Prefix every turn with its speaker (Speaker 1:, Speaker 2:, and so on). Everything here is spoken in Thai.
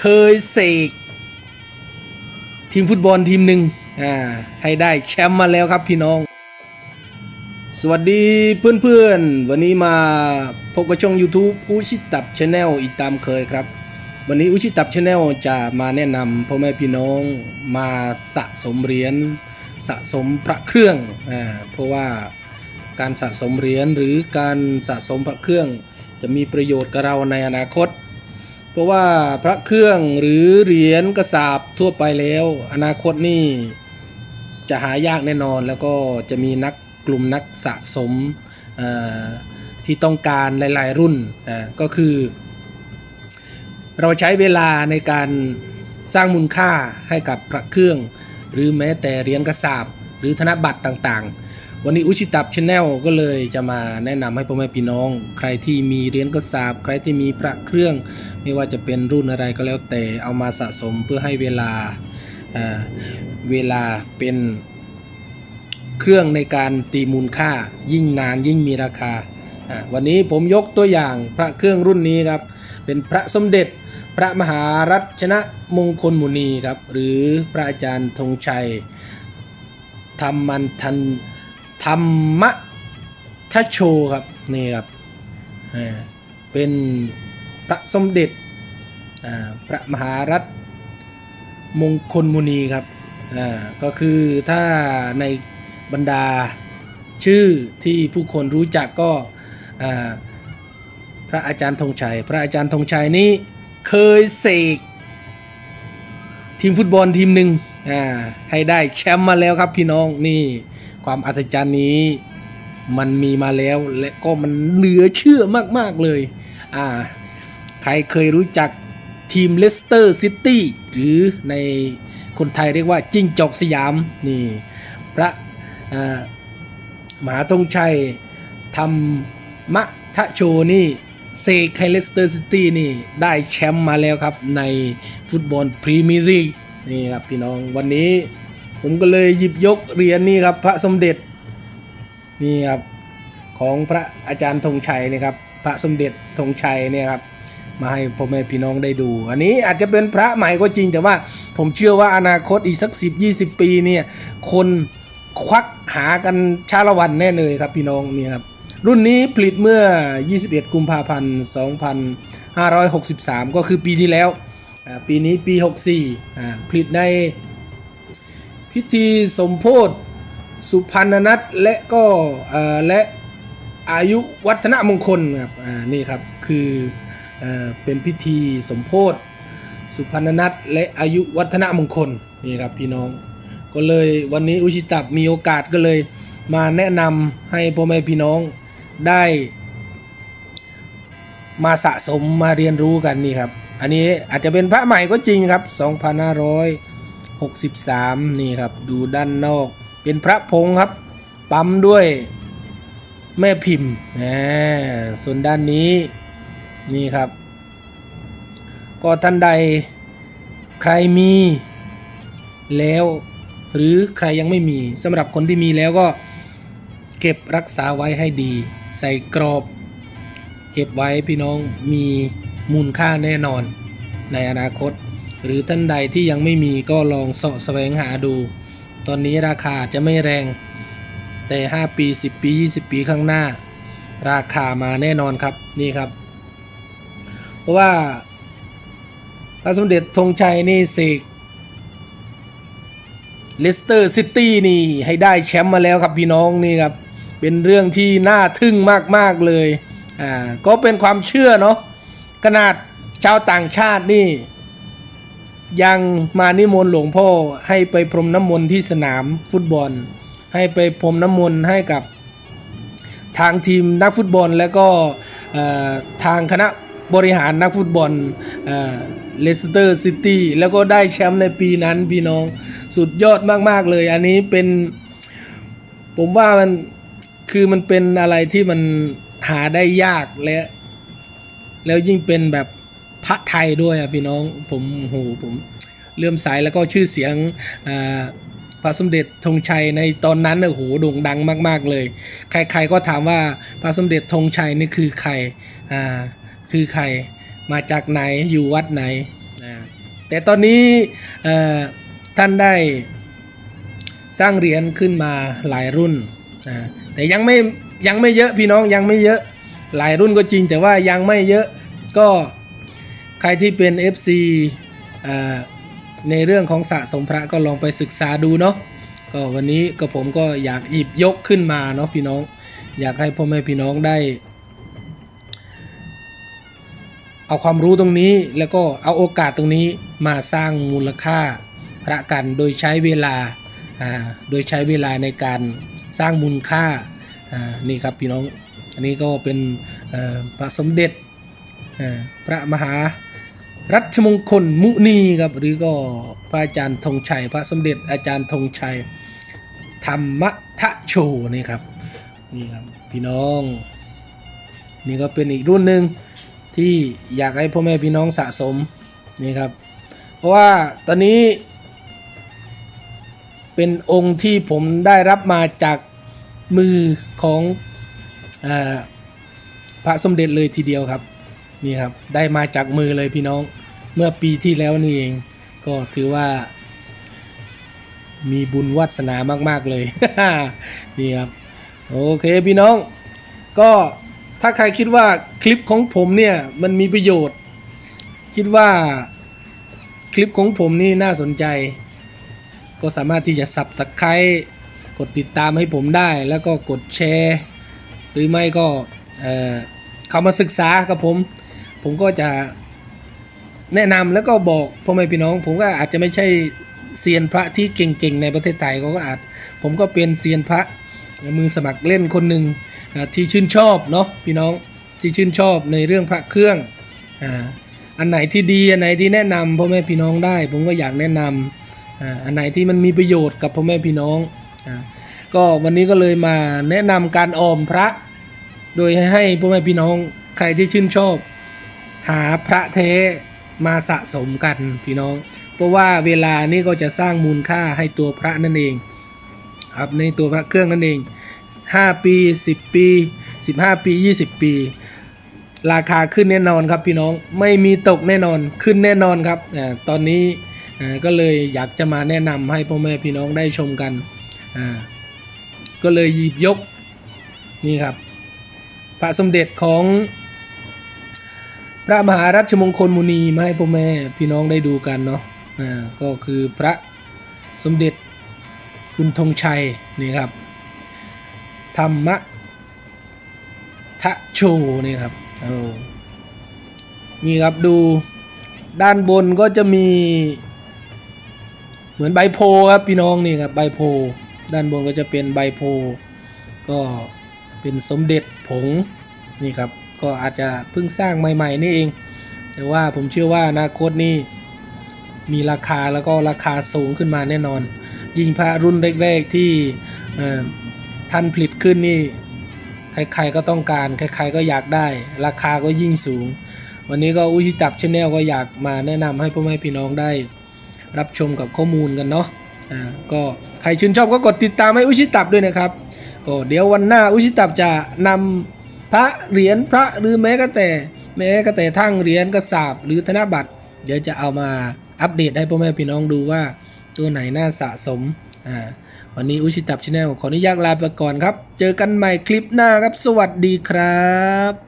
Speaker 1: เคยเสกทีมฟุตบอลทีมหนึ่งอ่าให้ได้แชมป์มาแล้วครับพี่น้อง สวัสดีเพื่อนๆ วันนี้มาพบกับช่อง YouTube อุชิตับชาแนลอีกตามเคยครับ วันนี้อุชิตับชาแนลจะมาแนะนำพ่อแม่พี่น้องมาสะสมเหรียญสะสมพระเครื่องอ่าเพราะว่าการสะสมเหรียญหรือการสะสมพระเครื่อง จะมีประโยชน์กับเราในอนาคต เพราะว่าพระเครื่องหรือเหรียญกระสาบทั่วไปแล้ว อนาคตนี่จะหายากแน่นอนแล้วก็จะมีนักกลุ่มนักสะสมที่ต้องการหลาย ๆ รุ่นก็คือ เราใช้เวลาในการสร้างมูลค่าให้กับพระเครื่อง หรือแม้แต่เหรียญกระสาบหรือธนบัตรต่างๆ วันนี้อุชิตับชาแนลก็เลยจะมาแนะนำให้พ่อแม่พี่น้อง ใครที่มีเหรียญกระสาบใครที่มีพระเครื่อง ไม่ว่าจะเป็นรุ่นอะไรก็แล้วแต่เอามาสะสมเพื่อให้เวลาเวลาเป็นเครื่องในการตีมูลค่ายิ่งนานยิ่งมีราคา วันนี้ผมยกตัวอย่างพระเครื่องรุ่นนี้ครับ เป็นพระสมเด็จพระมหารัชนะมงคลมุนีครับ หรือพระอาจารย์ธงชัยธรรมันทัน ธรรมะทโชครับนี่ครับเป็นพระสมเด็จพระมหารัฐมงคลมุนีครับก็คือถ้าในบรรดาชื่อที่ผู้คนรู้จักก็พระอาจารย์ธงชัย พระอาจารย์ธงชัยนี้เคยเสกทีมฟุตบอลทีมหนึ่งให้ได้แชมป์มาแล้วครับพี่น้องนี่ ความอัศจรรย์นี้มันมีมาแล้วและก็มันเหลือเชื่อมาก ๆ เลย อ่า ใครเคยรู้จักทีมเลสเตอร์ซิตี้หรือในคนไทยเรียกว่าจิ้งจอกสยาม นี่ พระมหาธงชัยทำมะทะโชนี่เซกไคเลสเตอร์ซิตี้นี่ ได้แชมป์มาแล้วครับในฟุตบอลพรีเมียร์ลีกนี่ครับพี่น้องวันนี้ ผมก็เลยหยิบยกเหรียญนี่ครับ พระสมเด็จนี่ครับของพระอาจารย์ธงชัยนะครับ พระสมเด็จธงชัยเนี่ยครับมาให้พ่อแม่พี่น้องได้ดู อันนี้อาจจะเป็นพระใหม่ก็จริง แต่ว่าผมเชื่อว่าอนาคตอีกสัก 10 20 ปีเนี่ยคนควักหากันชาละวันแน่เลยครับพี่น้องเนี่ยครับรุ่นนี้ผลิตเมื่อ 21 กุมภาพันธ์ 2563 ก็คือปีที่แล้ว ปีนี้ปี 64อ่ผลิตใน พิธีสมโพธสุพรรณนัทและก็และอายุวัฒนมงคลครับนี่ครับคือเอเป็นพิธีสมโพธสุพรรณนัทและอายุวัฒนมงคลนี่ครับพี่น้อง ก็เลยวันนี้อุชิตับมีโอกาสก็เลยมาแนะนำให้พ่อแม่พี่น้องได้มาสะสมมาเรียนรู้กันนี่ครับ อันนี้อาจจะเป็นพระใหม่ก็จริงครับ 63 นี่ครับ ดูด้านนอก เป็นพระพงครับ ปั๊มด้วยแม่พิมพ์นะส่วนด้านนี้นี่ครับ ก็ท่านใดใครมีแล้วหรือใครยังไม่มีสำหรับคนที่มีแล้วก็เก็บรักษาไว้ให้ดี ใส่กรอบ เก็บไว้พี่น้องมีมูลค่าแน่นอนในอนาคต หรือท่านใดที่ยังไม่มีก็ลองเสาะแสวงหาดู ตอนนี้ราคาจะไม่แรง แต่ 5 ปี 10 ปี 20 ปีข้างหน้า ราคามาแน่นอนครับนี่ครับ เพราะว่าพระสมเด็จธงชัยนี่เสกเลสเตอร์ซิตี้นี่ให้ได้แชมป์มาแล้วครับพี่น้องนี่ครับ เป็นเรื่องที่น่าทึ่งมากๆเลยอ่าก็เป็นความเชื่อเนาะขนาดชาวต่างชาตินี่ ยังมานิมนต์หลวงพ่อให้ไปพรมน้ำมนต์ที่สนามฟุตบอล ให้ไปพรมน้ำมนต์ให้กับทางทีมนักฟุตบอล แล้วก็ทางคณะบริหารนักฟุตบอลเลสเตอร์ซิตี้แล้วก็ได้แชมป์ในปีนั้นพี่น้องสุดยอดมาก ๆ เลย อันนี้เป็น ผมว่ามันคือมันเป็นอะไรที่มันหาได้ยากและ แล้วยิ่งเป็นแบบ พระไทยด้วยพี่น้องผมโหผมเลื่อมใสแล้วก็ชื่อเสียงพระสมเด็จธงชัยในตอนนั้นเนี่ยโหโด่งดังมาก ๆเลย ใครๆก็ถามว่าพระสมเด็จธงชัยนี่คือใครอ่าคือใครมาจากไหนอยู่วัดไหนแต่ตอนนี้ท่านได้สร้างเหรียญขึ้นมาหลายรุ่นแต่ยังไม่ยังไม่เยอะพี่น้องยังไม่เยอะหลายรุ่นก็จริง แต่ว่ายังไม่เยอะก็ ใครที่เป็น FC เอ่อในเรื่องของสะสมพระก็ลองไปศึกษาดูเนาะก็วันนี้ก็ผมก็อยากหยิบยกขึ้นมาเนาะพี่น้อง อยากให้พ่อแม่พี่น้องได้ เอาความรู้ตรงนี้แล้วก็เอาโอกาสตรงนี้มาสร้างมูลค่าพระกันโดยใช้เวลาโดยใช้เวลาในการสร้างมูลค่านี่ครับพี่น้อง อันนี้ก็เป็นพระสมเด็จพระมหา รัชมงคลมุนีครับหรือก็พระอาจารย์ธงชัย พระสมเด็จอาจารย์ธงชัย ธรรมทะโชนี่ครับนี่ครับพี่น้อง นี่ก็เป็นอีกรุ่นหนึ่งที่อยากให้พ่อแม่พี่น้องสะสมนี่ครับ เพราะว่าตอนนี้ เป็นองค์ที่ผมได้รับมาจากมือของอพระสมเด็จเลยทีเดียวครับ นี่ครับได้มาจากมือเลยพี่น้อง เมื่อปีที่แล้วนี่เองก็ถือว่า มีบุญวาสนามาก ๆเลย นี่ครับโอเคพี่น้อง ก็ถ้าใครคิดว่าคลิปของผมเนี่ยมันมีประโยชน์ คิดว่าคลิปของผมนี่น่าสนใจ ก็สามารถที่จะสับตะไคร้กดติดตามให้ผมได้ แล้วก็กดแชร์ หรือไม่ก็เออเข้ามาศึกษากับผม ผมก็จะแนะนำแล้วก็บอกพ่อแม่พี่น้อง ผมก็อาจจะไม่ใช่เซียนพระที่เก่งๆในประเทศไทยเขาก็อาจ ผมก็เป็นเซียนพระมือสมัครเล่นคนหนึ่งที่ชื่นชอบเนาะพี่น้องที่ชื่นชอบในเรื่องพระเครื่องอ่าอันไหนที่ดีอันไหนที่แนะนำพ่อแม่พี่น้องได้ ผมก็อยากแนะนำอ่าอันไหนที่มันมีประโยชน์กับพ่อแม่พี่น้องอ่าก็วันนี้ก็เลยมาแนะนำการออมพระ โดยให้พ่อแม่พี่น้องใครที่ชื่นชอบ หาพระเทมาสะสมกันพี่น้อง เพราะว่าเวลานี่ก็จะสร้างมูลค่าให้ตัวพระนั่นเองครับในตัวพระเครื่องนั่นเอง 5 ปี 10 ปี 15 ปี 20 ปี ราคาขึ้นแน่นอนครับพี่น้องไม่มีตกแน่นอนขึ้นแน่นอนครับอตอนนี้ก็เลยอยากจะมาแนะนำให้พ่อแม่พี่น้องได้ชมกัน ก็เลยหยิบยกนี่ครับ พระสมเด็จของ พระมหารัชมงคลมุนีมาให้พ่อแม่พี่น้องได้ดูกันเนาะอ่าก็คือพระสมเด็จคุณธงชัยนี่ครับ ธรรมะทะโชนี่ครับเออนี่ครับดูด้านบนก็จะมี เหมือนใบโพครับพี่น้องนี่ครับใบโพ ด้านบนก็จะเป็นใบโพ ก็เป็นสมเด็จผงนี่ครับ ก็อาจจะเพิ่งสร้างใหม่ ๆ นี่เอง แต่ว่าผมเชื่อว่าอนาคตนี่มีราคาแล้วก็ราคาสูงขึ้นมาแน่นอน ยิ่งพระรุ่นแรกๆที่ท่านผลิตขึ้นนี่ใครๆก็ต้องการใครๆก็อยากได้ ราคาก็ยิ่งสูง วันนี้ก็อุชิตับชาแนลก็อยากมาแนะนำให้พ่อแม่พี่น้องได้ รับชมกับข้อมูลกันเนาะอ่าก็ใครชื่นชอบก็กดติดตามให้อุชิตับด้วยนะครับก็เดี๋ยววันหน้าอุชิตับจะนำ พระเหรียญพระหรือแม้ก็แต่ แม้ก็แต่ทั้งเหรียญกระสาบหรือธนบัตร เดี๋ยวจะเอามาอัปเดตให้พ่อแม่พี่น้องดูว่าตัวไหนน่าสะสมอ่าวันนี้อุชิตับชาแนลขออนุญาตลาไปก่อนครับ เจอกันใหม่คลิปหน้าครับ สวัสดีครับ